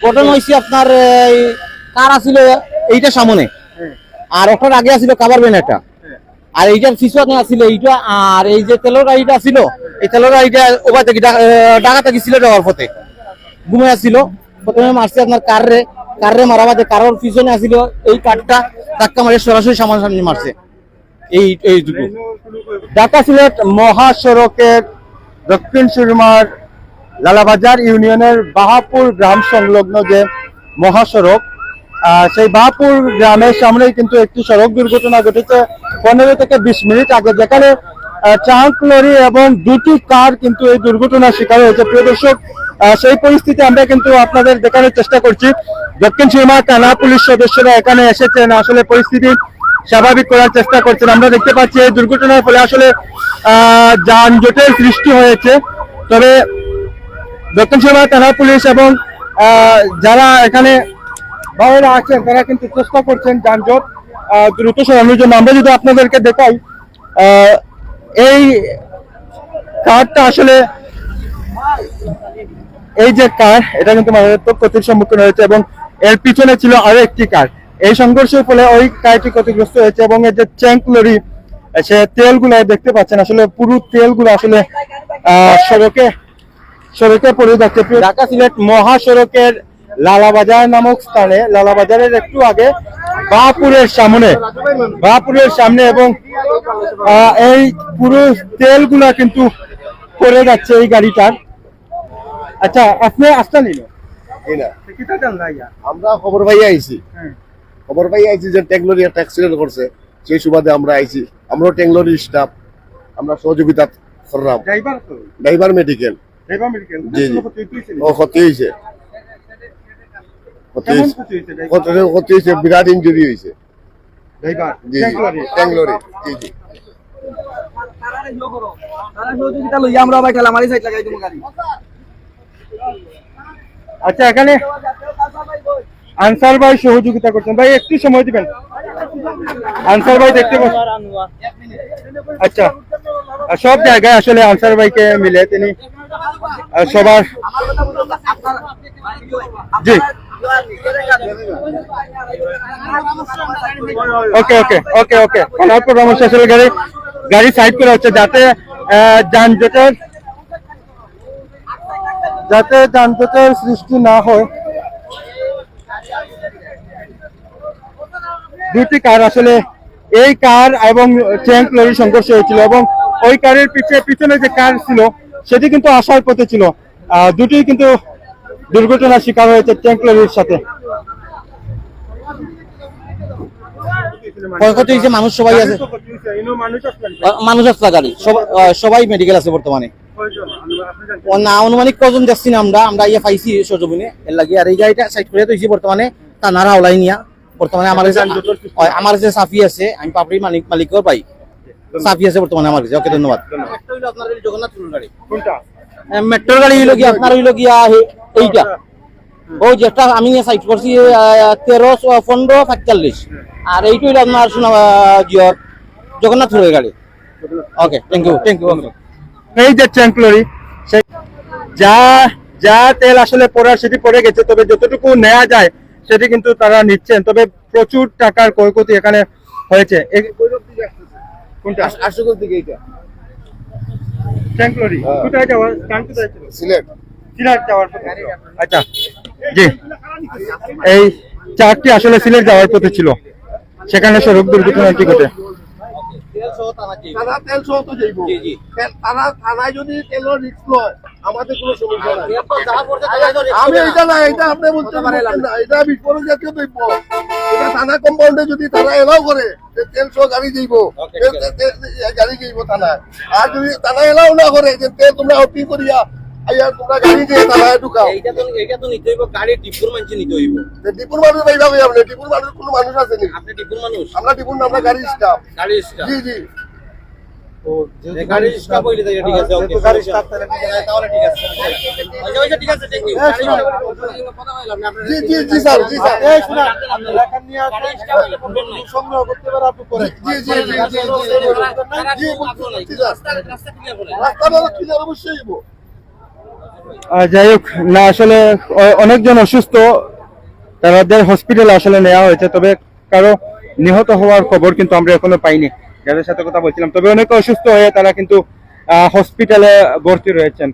ঘটনা হয়েছে আপনার, এই, কার আছিল? এইটা সামনে। আর ওটার আগে আছিল কাবার বেন একটা। আর এইটার পিছনে আছিল এইটা, আর এই যে তেলের গাড়িটা ছিল এই তেলের গাড়িটা ওবার থেকে ডাকা থেকে ছিল যাওয়ার পথে। ঘুমে আসছিল প্রথমে মারছে আপনার কাররে কাররে মারা বাদে কারোর পিছনে আসছিল এই কারটা ধাক্কা মারে সরাসরি সামনাসামনি মারছে। এই এইটুকু ঢাকা সিলেট মহাসড়কের দক্ষিণ সুরমার লালাবাজার ইউনিয়নের বাহাপুর গ্রাম সংলগ্ন যে মহাসড়ক সেই বাহাপুর গ্রামের সামনেই কিন্তু একটি সড়ক দুর্ঘটনা ঘটেছে। পনেরো থেকে বিশ মিনিট আগে যেখানে ট্রাঙ্ক লরি এবং দুটি কার কিন্তু এই দুর্ঘটনার শিকার হয়েছে। প্রিয় দর্শক সেই পরিস্থিতি আমরা কিন্তু আপনাদের দেখানোর চেষ্টা করছি। দক্ষিণ সুরমা থানা পুলিশ সদস্যরা এখানে এসেছেন। আসলে পরিস্থিতি স্বাভাবিক করার চেষ্টা করছেন। আমরা দেখতে পাচ্ছি এই দুর্ঘটনার ফলে আসলে আহ, যানজটের সৃষ্টি হয়েছে। তবে দক্ষিণ সুরমা থানা পুলিশ এবং যারা এখানে বাবারা আছেন, তারা কিন্তু চেষ্টা করছেন যানজট দ্রুত সরানোর জন্য। আমরা যদি আপনাদেরকে দেখাই এই কারটা আসলে, এই যে কার, এটা কিন্তু মারাত্মক ক্ষতির সম্মুখীন হয়েছে এবং এর পিছনে ছিল আরও একটি কার। এই সংঘর্ষের ফলে ওই কারটি ক্ষতিগ্রস্ত হয়েছে এবং এই যে চ্যাঙ্ক লরি, সে তেলগুলো দেখতে পাচ্ছেন, আসলে পুরো তেলগুলো আসলে সড়কে সড়কে পড়ে যাচ্ছে প্রিয় ঢাকা সিলেট মহাসড়কের লালাবাজার নামক স্থানে লালাবাজারের একটু আগে বাপুরের সামনে বাপুরের সামনে এবং আহ, এই পুরো তেলগুলা কিন্তু পড়ে যাচ্ছে এই গাড়িটার। আচ্ছা আপনি আসতে নিল না। আমরা খবর পাই আইছি। খবর পাই আইছি যে টেকনোলজি একটা অ্যাক্সিডেন্ট করছে। সেই সুবাদে আমরা আইছি। আমরাও স্টাফ আমরা সহযোগিতা করলাম। ড্রাইভার মেডিকেল জি, জি। ও ক্ষতি হয়েছে ক্ষতি হয়েছে ক্ষতি হয়েছে ড্রাইভার? ক্ষতি- ক্ষতি হয়েছে বিরাট ইঞ্জুরি হয়েছে জি ট্যাংলোরি জি জি। আচ্ছা এখানে আনসার ভাই সহযোগিতা করছেন। ভাই একটু সময় দিবেন? আনসার ভাই দেখতে আচ্ছা। সব জায়গায় আসলে আনসার ভাইকে মিলে তিনি সবার জি। ওকে ওকে ওকে ওকে। ওনার পরামর্শ আসলে গাড়ি। গাড়ি সাইড করা হচ্ছে যাতে যানজটের যাতে যানজটের সৃষ্টি না হয়। দুটি কার আসলে এই কার এবং ট্যাঙ্ক লরির সংঘর্ষ হয়েছিল এবং ওই কারের পিছনে পিছনে যে কার ছিল সেটি কিন্তু আসার পথে ছিল। দুটি কিন্তু দুর্ঘটনার শিকার হয়েছে ট্যাঙ্ক লরির সাথে। ক্ষয়ক্ষতি হয়েছে মানুষ সবাই আছে। মানুষ আছে গাড়ি। সবাই মেডিকেল আছে বর্তমানে। না আনুমানিক কজন দেখছি না আমরা। আমরা ইয়ে পাইছি সজমিনে এর লাগি আর এই গাড়িটা সাইড করে দিয়েছি বর্তমানে তা নারা ওলাই নিয়া। বর্তমানে আমার কাছে সাফি আছে। আমি পাপড়ি মালিক মালিকর পাই। সাফি আছে বর্তমানে আমার কাছে। ওকে ধন্যবাদ। জগন্নাথ গাড়ি। মেট্রোর গাড়ি হইল গিয়া আপনার হইল গিয়া এইটা? ওই যেটা আমি সাইড করছি তেরো পনেরো সাতচল্লিশ। আর এইটা হইল আপনার শোনা জিওর জগন্নাথ ফুলের গাড়ি। Okay thank you thank you এই যে ট্যাঙ্ক লরি সেই যা যা তেল আসলে পড়ার সেটি পড়ে গেছে তবে যতটুকু নেওয়া যায় সেটি কিন্তু তারা নিচ্ছেন। তবে প্রচুর টাকার ক্ষয়ক্ষতি এখানে হয়েছে। কোনটা? আশুগঞ্জ দিকে এটা ট্যাঙ্ক লরি। কোথায় যাওয়ার ট্যাঙ্ক কোথায় ছিল? সিলেট। সিলেট যাওয়ার পথে। আচ্ছা জি। এই চারটি আসলে সিলেট যাওয়ার পথে ছিল। সেখানে সড়ক দুর্ঘটনাটি ঘটে? তারা তেল সহ তো যাইব। জি, জি। তেল- তারা থানায় যদি তেলের রিস্ক লয় আমাদের কোনো সমস্যা নাই। আমি এটা না এটা আপনি বলতে না এটা বিস্ফোরক জাতীয় দ্রব্য। এটা থানা কম্পাউন্ডে যদি তারা এলাও করে তেল সহ গাড়ি যাইব গাড়ি যাইব থানায়। আর যদি থানা এলাও না করে যে তেল তোমরা অপি করিয়া আইয়া তোমরা গাড়ি দিয়ে থানায় ঢুকাও। এইটা তো এইটা তো নিতে হইব গাড়ির ডিপুর মানছি নিতে হইব। যে ডিপুর মানুষ এইভাবে আপনি ডিপুর কোনো মানুষ আছে নি? আপনি ডিপুর মানুষ? আমরা ডিপুর না গাড়ি স্টাফ স্টাফ জি। জি গাড়ির স্টাফ হইলে ঠিক আছে ওকে। গাড়ির স্টাফ তাহলে ঠিক আছে আচ্ছা ওইটা ঠিক আছে থ্যাংক ইউ জি জি জি স্যার জি স্যার। সংগ্রহ করতে পারে আপনি করে জি জি জি জি জি জি বলছি, জি স্যার রাস্তা বলো ক্লিয়ার অবশ্যই হইব। যাই হোক না আসলে অনেকজন অসুস্থ। তাদের হসপিটালে আসলে নেওয়া হয়েছে তবে কারও নিহত হওয়ার খবর কিন্তু আমরা এখনও পাইনি। যাদের সাথে কথা বলছিলাম তবে অনেকে অসুস্থ হয়ে তারা কিন্তু হসপিটালে ভর্তি রয়েছেন।